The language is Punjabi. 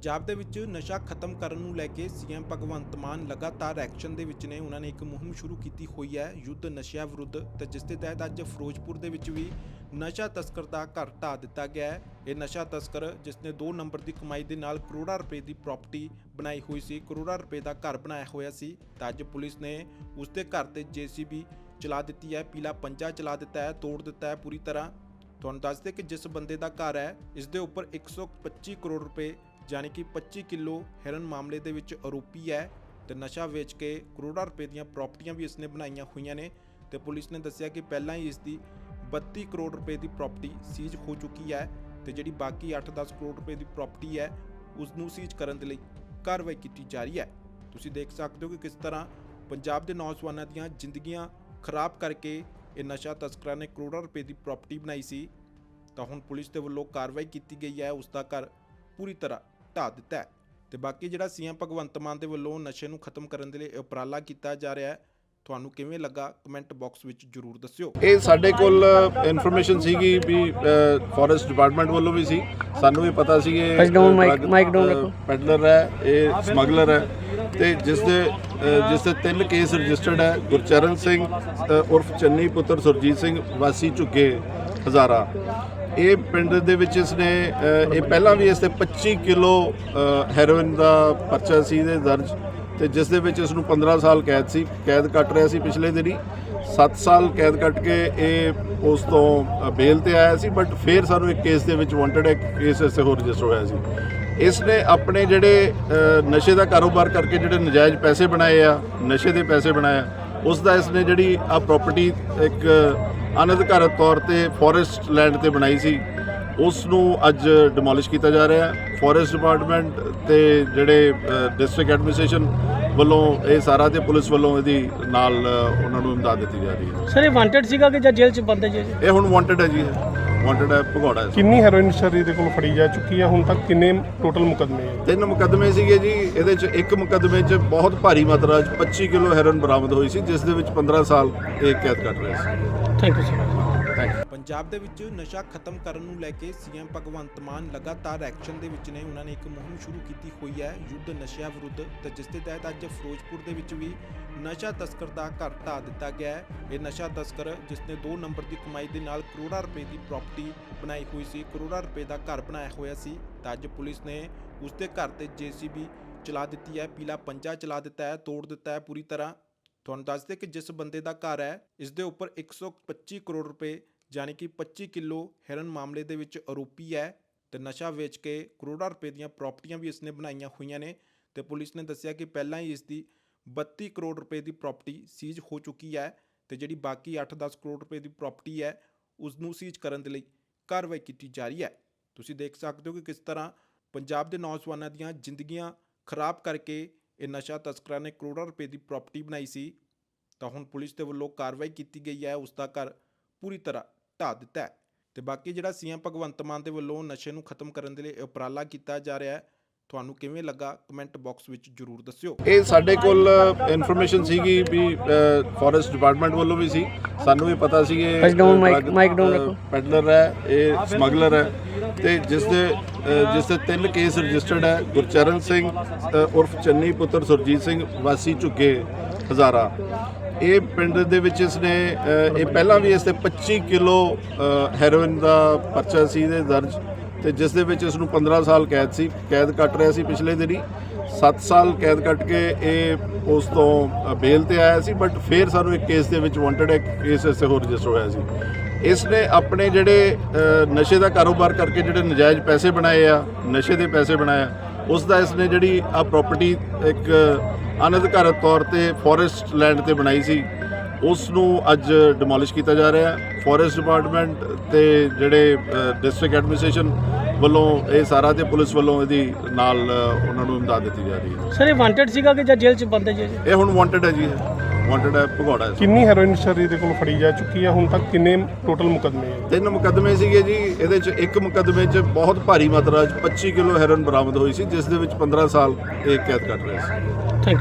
ਪੰਜਾਬ ਦੇ ਵਿੱਚ ਨਸ਼ਾ ਖਤਮ ਕਰਨ ਨੂੰ ਲੈ ਕੇ ਸੀਐਮ ਭਗਵੰਤ ਮਾਨ ਲਗਾਤਾਰ ਐਕਸ਼ਨ ਦੇ ਵਿੱਚ ਨੇ। ਉਹਨਾਂ ਨੇ ਇੱਕ ਮੁਹਿੰਮ ਸ਼ੁਰੂ ਕੀਤੀ ਹੋਈ ਹੈ ਯੁੱਧ ਨਸ਼ਿਆਂ ਵਿਰੁੱਧ ਤੇ ਜਿਸ ਦੇ ਤਹਿਤ ਅੱਜ ਫਿਰੋਜ਼ਪੁਰ ਦੇ ਵਿੱਚ ਵੀ ਨਸ਼ਾ ਤਸਕਰ ਦਾ ਘਰ ਢਾਹ ਦਿੱਤਾ ਗਿਆ ਹੈ। ਇਹ ਨਸ਼ਾ ਤਸਕਰ ਜਿਸ ਨੇ 2 ਨੰਬਰ ਦੀ ਕਮਾਈ ਦੇ ਨਾਲ ਕਰੋੜਾਂ ਰੁਪਏ ਦੀ ਪ੍ਰਾਪਰਟੀ ਬਣਾਈ ਹੋਈ ਸੀ, ਕਰੋੜਾਂ ਰੁਪਏ ਦਾ ਘਰ ਬਣਾਇਆ ਹੋਇਆ ਸੀ। ਤਾਂ ਅੱਜ ਪੁਲਿਸ ਨੇ ਉਸ ਦੇ ਘਰ ਤੇ ਜੀਸੀਬੀ ਚਲਾ ਦਿੱਤੀ ਹੈ, ਪੀਲਾ ਪੰਜਾ ਚਲਾ ਦਿੱਤਾ ਹੈ, ਤੋੜ ਦਿੱਤਾ ਹੈ ਪੂਰੀ ਤਰ੍ਹਾਂ। ਤੁਹਾਨੂੰ ਦੱਸ ਦੇ ਕਿ ਜਿਸ ਬੰਦੇ ਦਾ ਘਰ ਹੈ, ਇਸ ਦੇ ਉੱਪਰ 125 ਕਰੋੜ ਰੁਪਏ ਯਾਨੀ ਕਿ 25 ਕਿਲੋ ਹੈਰਨ ਮਾਮਲੇ ਦੇ ਵਿੱਚ ਆਰੋਪੀ ਹੈ ਤੇ ਨਸ਼ਾ ਵੇਚ ਕੇ ਕਰੋੜਾਂ ਰੁਪਏ ਦੀਆਂ ਪ੍ਰਾਪਰਟੀਆਂ ਵੀ ਇਸਨੇ ਬਣਾਈਆਂ ਹੋਈਆਂ ਨੇ ਤੇ ਪੁਲਿਸ ਨੇ ਦੱਸਿਆ ਕਿ ਪਹਿਲਾਂ ਹੀ ਇਸ ਦੀ 32 ਕਰੋੜ ਰੁਪਏ ਦੀ ਪ੍ਰਾਪਰਟੀ ਸੀਜ਼ ਹੋ ਚੁੱਕੀ ਹੈ ਤੇ ਜਿਹੜੀ ਬਾਕੀ 8-10 ਕਰੋੜ ਰੁਪਏ ਦੀ ਪ੍ਰਾਪਰਟੀ ਹੈ ਉਸ ਨੂੰ ਸੀਜ਼ ਕਰਨ ਦੇ ਲਈ ਕਾਰਵਾਈ ਕੀਤੀ ਜਾ ਰਹੀ ਹੈ। ਤੁਸੀਂ ਦੇਖ ਸਕਦੇ ਹੋ ਕਿ ਕਿਸ ਤਰ੍ਹਾਂ ਪੰਜਾਬ ਦੇ ਨੌਜਵਾਨਾਂ ਦੀਆਂ ਜ਼ਿੰਦਗੀਆਂ ਖਰਾਬ ਕਰਕੇ ਇਹ ਨਸ਼ਾ ਤਸਕਰਾਂ ਨੇ ਕਰੋੜਾਂ ਰੁਪਏ ਦੀ ਪ੍ਰਾਪਰਟੀ ਬਣਾਈ ਸੀ। ਤਾਂ ਹੁਣ ਪੁਲਿਸ ਦੇ ਵੱਲੋਂ ਕਾਰਵਾਈ ਕੀਤੀ ਗਈ ਹੈ ਉਸ ਦਾ ਘਰ ਪੂਰੀ ਤਰ੍ਹਾਂ ਢਾਹ ਦਿੱਤਾ ਹੈ। ਤੇ ਬਾਕੀ ਜਿਹੜਾ ਸੀਐਮ ਭਗਵੰਤ ਮਾਨ ਦੇ ਵੱਲੋਂ ਨਸ਼ੇ ਨੂੰ ਖਤਮ ਕਰਨ ਦੇ ਲਈ ਉਪਰਾਲਾ ਕੀਤਾ ਜਾ ਰਿਹਾ ਹੈ ਤੁਹਾਨੂੰ ਕਿਵੇਂ ਲੱਗਾ ਕਮੈਂਟ ਬਾਕਸ ਵਿੱਚ ਜਰੂਰ ਦੱਸਿਓ। ਇਹ ਸਾਡੇ ਕੋਲ ਇਨਫੋਰਮੇਸ਼ਨ ਸੀਗੀ ਵੀ ਫੋਰੈਸਟ ਡਿਪਾਰਟਮੈਂਟ ਵੱਲੋਂ ਵੀ ਸੀ। ਸਾਨੂੰ ਵੀ ਪਤਾ ਸੀ ਇਹ mic down ਰੱਖੋ। ਪੈਡਲਰ ਹੈ ਇਹ ਸਮਗਲਰ ਹੈ। ਤੇ ਜਿਸ ਦੇ ਜਿਸ ਦੇ ਤਿੰਨ ਕੇਸ ਰਜਿਸਟਰਡ ਹੈ ਗੁਰਚਰਨ ਸਿੰਘ ਉਰਫ ਚੰਨੀ ਪੁੱਤਰ ਸੁਰਜੀਤ ਸਿੰਘ ਵਾਸੀ ਝੁੱਗੇ। ਹਜ਼ਾਰਾ। ਇਹ ਪਿੰਡ ਦੇ ਵਿੱਚ ਇਸਨੇ ਅ, ਇਹ ਪਹਿਲਾਂ ਵੀ ਇਸ ਤੇ 25 ਕਿਲੋ ਹੈਰੋਇਨ ਦਾ ਪਰਚਾ ਸੀ ਇਹਦੇ ਦਰਜ ਤੇ ਜਿਸ ਦੇ ਵਿੱਚ ਇਸ ਨੂੰ 15 ਸਾਲ ਕੈਦ ਸੀ। ਕੈਦ ਕੱਟ ਰਿਹਾ ਸੀ ਪਿਛਲੇ ਦਿਨੀ। 7 ਸਾਲ ਕੈਦ ਕੱਟ ਕੇ ਇਹ ਉਸ ਤੋਂ ਬੇਲ ਤੇ ਆਇਆ ਸੀ ਬਟ ਫਿਰ ਸਾਨੂੰ ਇੱਕ ਕੇਸ ਦੇ ਵਿੱਚ ਵਾਂਟਡ ਇੱਕ ਕੇਸ ਇਸੇ ਹੋਰ ਰਜਿਸਟਰ ਹੋਇਆ ਸੀ। ਇਸ ਨੇ ਆਪਣੇ ਜਿਹੜੇ ਨਸ਼ੇ ਦਾ ਕਾਰੋਬਾਰ ਕਰਕੇ ਜਿਹੜੇ ਨਜਾਇਜ਼ ਪੈਸੇ ਬਣਾਏ ਆ ਨਸ਼ੇ ਦੇ ਪੈਸੇ ਬਣਾਇਆ ਉਸ ਦਾ ਇਸ ਨੇ ਜਿਹੜੀ ਆ ਪ੍ਰਾਪਰਟੀ ਇੱਕ ਅਨਧਿਕਾਰਤ ਤੌਰ ਤੇ ਫੋਰੈਸਟ ਲੈਂਡ ਤੇ ਬਣਾਈ ਸੀ। ਉਸ ਨੂੰ ਅੱਜ ਡਿਮੋਲਿਸ਼ ਕੀਤਾ ਜਾ ਰਿਹਾ ਹੈ। ਫੋਰੈਸਟ ਡਿਪਾਰਟਮੈਂਟ ਤੇ ਜਿਹੜੇ ਡਿਸਟ੍ਰਿਕਟ ਐਡਮਿਨਿਸਟ੍ਰੇਸ਼ਨ ਵੱਲੋਂ ਇਹ ਸਾਰਾ ਤੇ ਪੁਲਿਸ ਵੱਲੋਂ ਇਹਦੀ ਨਾਲ ਉਹਨਾਂ ਨੂੰ ਇਮਦਾਦ ਦਿੱਤੀ ਜਾ ਰਹੀ ਹੈ। ਸਰ ਇਹ ਵਾਂਟਡ ਸੀਗਾ ਕਿ ਜਾਂ ਜੇਲ੍ਹ ਚ ਬੰਦ ਹੈ ਜੀ? ਇਹ ਹੁਣ ਵਾਂਟਡ ਹੈ ਜੀ ਵਾਂਟਡ ਹੈ ਭਗੌੜਾ ਹੈ। ਕਿੰਨੀ ਹੈਰੋਇਨ ਸ਼ਰੀ ਦੇ ਕੋਲ ਫੜੀ ਜਾ ਚੁੱਕੀ ਹੈ? ਹੁਣ ਤੱਕ ਕਿੰਨੇ ਟੋਟਲ ਮੁਕਦਮੇ ਹੈ? ਤਿੰਨ ਮੁਕੱਦਮੇ ਸੀਗੇ ਜੀ। ਇਹਦੇ ਚ ਇੱਕ ਮੁਕੱਦਮੇ ਚ ਬਹੁਤ ਭਾਰੀ ਮਾਤਰਾ ਚ 25 ਕਿਲੋ ਹੈਰੋਇਨ ਬਰਾਮਦ ਹੋਈ ਸੀ ਜਿਸ ਦੇ ਵਿੱਚ 15 ਸਾਲ ਇਹ ਕੈਦ ਕੱਟ ਰਹੇ ਸੀ। Thank you sir thank you Punjab ਦੇ ਵਿੱਚ ਨਸ਼ਾ ਖਤਮ ਕਰਨ ਨੂੰ ਲੈ ਕੇ ਸੀਐਮ ਭਗਵੰਤ ਮਾਨ ਲਗਾਤਾਰ ਐਕਸ਼ਨ ਦੇ ਵਿੱਚ ਨੇ। ਉਹਨਾਂ ਨੇ ਇੱਕ ਮੁਹਿੰਮ ਸ਼ੁਰੂ ਕੀਤੀ ਹੋਈ ਹੈ, ਯੁੱਧ ਨਸ਼ਿਆਂ ਵਿਰੁੱਧ, ਤੇ ਜਿਸ ਦੇ ਤਹਿਤ ਅੱਜ ਫਿਰੋਜ਼ਪੁਰ ਦੇ ਵਿੱਚ ਵੀ ਨਸ਼ਾ ਤਸਕਰ ਦਾ ਘਰ ਢਾਹ ਦਿੱਤਾ ਗਿਆ ਹੈ। ਇਹ ਨਸ਼ਾ ਤਸਕਰ, ਜਿਸ ਨੇ 2 ਨੰਬਰ ਦੀ ਕਮਾਈ ਦੇ ਨਾਲ ਕਰੋੜਾਂ ਰੁਪਏ ਦੀ ਪ੍ਰਾਪਰਟੀ ਬਣਾਈ ਹੋਈ ਸੀ, ਕਰੋੜਾਂ ਰੁਪਏ ਦਾ ਘਰ ਬਣਾਇਆ ਹੋਇਆ ਸੀ, ਤਾਂ ਅੱਜ ਪੁਲਿਸ ਨੇ ਉਸ ਦੇ ਘਰ ਤੇ ਜੀਸੀਬੀ ਚਲਾ ਦਿੱਤੀ ਹੈ, ਪੀਲਾ ਪੰਜਾ ਚਲਾ ਦਿੱਤਾ ਹੈ, ਤੋੜ ਦਿੱਤਾ ਹੈ ਪੂਰੀ ਤਰ੍ਹਾਂ। ਤੁਹਾਨੂੰ ਦੱਸ ਦੇ ਕਿ ਜਿਸ ਬੰਦੇ ਦਾ ਘਰ ਹੈ, ਇਸ ਦੇ ਉੱਪਰ 125 ਕਰੋੜ ਰੁਪਏ ਯਾਨੀ ਕਿ 25 ਕਿਲੋ ਹੈਰਨ ਮਾਮਲੇ ਦੇ ਵਿੱਚ ਆਰੋਪੀ ਹੈ ਤੇ ਨਸ਼ਾ ਵੇਚ ਕੇ ਕਰੋੜਾਂ ਰੁਪਏ ਦੀਆਂ ਪ੍ਰਾਪਰਟੀਆਂ ਵੀ ਇਸਨੇ ਬਣਾਈਆਂ ਹੋਈਆਂ ਨੇ ਤੇ ਪੁਲਿਸ ਨੇ ਦੱਸਿਆ ਕਿ ਪਹਿਲਾਂ ਹੀ ਇਸ ਦੀ 32 ਕਰੋੜ ਰੁਪਏ ਦੀ ਪ੍ਰਾਪਰਟੀ ਸੀਜ਼ ਹੋ ਚੁੱਕੀ ਹੈ ਤੇ ਜਿਹੜੀ ਬਾਕੀ 8-10 ਕਰੋੜ ਰੁਪਏ ਦੀ ਪ੍ਰਾਪਰਟੀ ਹੈ ਉਸ ਨੂੰ ਸੀਜ਼ ਕਰਨ ਦੇ ਲਈ ਕਾਰਵਾਈ ਕੀਤੀ ਜਾ ਰਹੀ ਹੈ। ਤੁਸੀਂ ਦੇਖ ਸਕਦੇ ਹੋ ਕਿ ਕਿਸ ਤਰ੍ਹਾਂ ਪੰਜਾਬ ਦੇ ਨੌਜਵਾਨਾਂ ਦੀਆਂ ਜ਼ਿੰਦਗੀਆਂ ਖਰਾਬ ਕਰਕੇ ਇਹ ਨਸ਼ਾ ਤਸਕਰਾਂ ਨੇ ਕਰੋੜਾਂ ਰੁਪਏ ਦੀ ਪ੍ਰਾਪਰਟੀ ਬਣਾਈ ਸੀ। ਤਾਂ ਹੁਣ ਪੁਲਿਸ ਦੇ ਵੱਲੋਂ ਕਾਰਵਾਈ ਕੀਤੀ ਗਈ ਹੈ ਉਸ ਦਾ ਘਰ ਪੂਰੀ ਤਰ੍ਹਾਂ ਢਾਹ ਦਿੱਤਾ ਹੈ। ਤੇ ਬਾਕੀ ਜਿਹੜਾ ਸੀਐਮ ਭਗਵੰਤ ਮਾਨ ਦੇ ਵੱਲੋਂ ਨਸ਼ੇ ਨੂੰ ਖਤਮ ਕਰਨ ਦੇ ਲਈ ਉਪਰਾਲਾ ਕੀਤਾ ਜਾ ਰਿਹਾ ਹੈ ਤੁਹਾਨੂੰ ਕਿਵੇਂ ਲੱਗਾ ਕਮੈਂਟ ਬਾਕਸ ਵਿੱਚ ਜਰੂਰ ਦੱਸਿਓ। ਇਹ ਸਾਡੇ ਕੋਲ ਇਨਫੋਰਮੇਸ਼ਨ ਸੀਗੀ ਵੀ ਫੋਰੈਸਟ ਡਿਪਾਰਟਮੈਂਟ ਵੱਲੋਂ ਵੀ ਸੀ। ਸਾਨੂੰ ਵੀ ਪਤਾ ਸੀ ਇਹ। ਪੈਡਲਰ ਹੈ ਇਹ ਸਮਗਲਰ ਹੈ। ਤੇ ਜਿਸ ਦੇ ਜਿਸ 'ਤੇ ਤਿੰਨ ਕੇਸ ਰਜਿਸਟਰਡ ਹੈ ਗੁਰਚਰਨ ਸਿੰਘ ਉਰਫ ਚੰਨੀ ਪੁੱਤਰ ਸੁਰਜੀਤ ਸਿੰਘ ਵਾਸੀ ਝੁੱਗੇ ਹਜ਼ਾਰਾ। ਇਹ ਪਿੰਡ ਦੇ ਵਿੱਚ ਇਸਨੇ ਅ, ਇਹ ਪਹਿਲਾਂ ਵੀ ਇਸ ਤੇ 25 ਕਿਲੋ ਹੈਰੋਇਨ ਦਾ ਪਰਚਾ ਸੀ ਇਹਦੇ ਦਰਜ ਤੇ ਜਿਸ ਦੇ ਵਿੱਚ ਇਸ ਨੂੰ 15 ਸਾਲ ਕੈਦ ਸੀ ਕੈਦ ਕੱਟ ਰਿਹਾ ਸੀ ਪਿਛਲੇ ਦਿਨੀ। 7 ਸਾਲ ਕੈਦ ਕੱਟ ਕੇ ਇਹ ਉਸ ਤੋਂ ਅ, ਬੇਲ ਤੇ ਆਇਆ ਸੀ ਬਟ ਫਿਰ ਸਾਨੂੰ ਇੱਕ ਕੇਸ ਦੇ ਵਿੱਚ ਵਾਂਟਡ ਹੈ ਕੇਸ ਇਸੇ ਹੋਰ ਰਜਿਸਟਰ ਹੋਇਆ ਸੀ। ਇਸ ਨੇ ਆਪਣੇ ਜਿਹੜੇ ਨਸ਼ੇ ਦਾ ਕਾਰੋਬਾਰ ਕਰਕੇ ਜਿਹੜੇ ਨਜਾਇਜ਼ ਪੈਸੇ ਬਣਾਏ ਆ ਨਸ਼ੇ ਦੇ ਪੈਸੇ ਬਣਾਇਆ ਉਸ ਦਾ ਇਸ ਨੇ ਜਿਹੜੀ ਆ ਪ੍ਰਾਪਰਟੀ ਇੱਕ ਅਨਧਿਕਾਰਤ ਤੌਰ ਤੇ ਫੋਰੈਸਟ ਲੈਂਡ ਤੇ ਬਣਾਈ ਸੀ ਉਸ ਨੂੰ ਅੱਜ ਡਿਮੋਲਿਸ਼ ਕੀਤਾ ਜਾ ਰਿਹਾ ਹੈ। ਫੋਰੈਸਟ ਡਿਪਾਰਟਮੈਂਟ ਤੇ ਜਿਹੜੇ ਡਿਸਟ੍ਰਿਕਟ ਐਡਮਿਨਿਸਟ੍ਰੇਸ਼ਨ ਵੱਲੋਂ ਇਹ ਸਾਰਾ ਤੇ ਪੁਲਿਸ ਵੱਲੋਂ ਇਹਦੀ ਨਾਲ ਉਹਨਾਂ ਨੂੰ ਇਮਦਾਦ ਦਿੱਤੀ ਜਾ ਰਹੀ ਹੈ। ਸਰ ਇਹ ਵਾਂਟਡ ਸੀਗਾ ਕਿ ਜਾਂ ਜੇਲ੍ਹ ਚ ਬੰਦ ਹੈ ਜੀ? ਇਹ ਹੁਣ ਵਾਂਟਡ ਹੈ ਜੀ। ਵਾਂਟਡ ਹੈ ਭਗੌੜਾ ਹੈ। ਕਿੰਨੀ ਹੈਰੋਇਨ ਸ਼ਰੀ ਦੇ ਕੋਲ ਫੜੀ ਜਾ ਚੁੱਕੀ ਹੈ? ਹੁਣ ਤੱਕ ਕਿੰਨੇ ਟੋਟਲ ਮੁਕਦਮੇ ਹੈ? ਤਿੰਨ ਮੁਕੱਦਮੇ ਸੀਗੇ ਜੀ। ਇਹਦੇ ਚ ਇੱਕ ਮੁਕੱਦਮੇ ਚ ਬਹੁਤ ਭਾਰੀ ਮਾਤਰਾ ਚ 25 ਕਿਲੋ ਹੈਰੋਇਨ ਬਰਾਮਦ ਹੋਈ ਸੀ ਜਿਸ ਦੇ ਵਿੱਚ 15 ਸਾਲ ਇਹ ਕੈਦ ਕੱਟ ਰਹੇ ਸੀ।